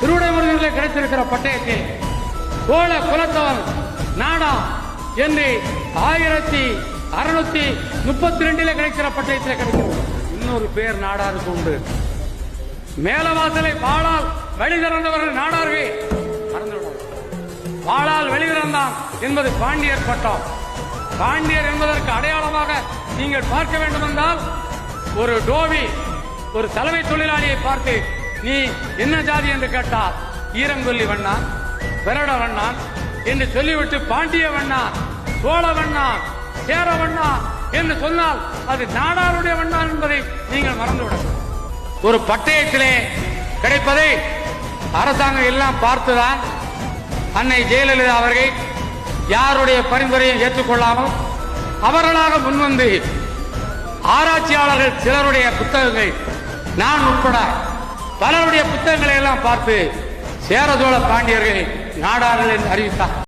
திருவிடைமுருகனிலே கிடைத்திருக்கிற பட்டயத்தில் சோழ குலத்தவன் நாடா என்று ஆயிரத்தி அறுநூத்தி முப்பத்தி ரெண்டிலே கிடைக்கிற பட்டயத்தில் கிடைக்கும் இன்னொரு பேர் நாடாருக்கு உண்டு. மேலவாசலை வாளால் வெளிதிறந்தவர்கள் நாடார்களே மறந்துவிடாது வாளால் வெளிதிறந்தான் என்பது பாண்டியர் பட்டம். பாண்டியர் என்பதற்கு அடையாளமாக நீங்கள் பார்க்க வேண்டும் என்றால் ஒரு டோவி ஒரு தலைமை தொழிலாளியை பார்த்து நீ என்ன ஜாதி என்று கேட்டால் ஈரங்கொல்லி வண்ணான் பெரட வண்ணான் என்று சொல்லிவிட்டு பாண்டிய வண்ணான் சோழ வண்ணான் சேர வண்ணான் என்று சொன்னால் அது நாடாருடைய வண்ணான் என்பதை நீங்கள் மறந்துவிட ஒரு பட்டயத்திலே கிடைப்பதை அரசாங்கம் எல்லாம் பார்த்துதான் அன்னை ஜெயலலிதா அவர்கள் யாருடைய பரிந்துரையும் ஏற்றுக்கொள்ளாமல் அவர்களாக முன்வந்து ஆராய்ச்சியாளர்கள் சிலருடைய புத்தகங்கள் நான் உட்பட பலருடைய புத்தகங்களை எல்லாம் பார்த்து சேர சோழ பாண்டியர்கள் நாடார்கள் என்று அறிவித்தார்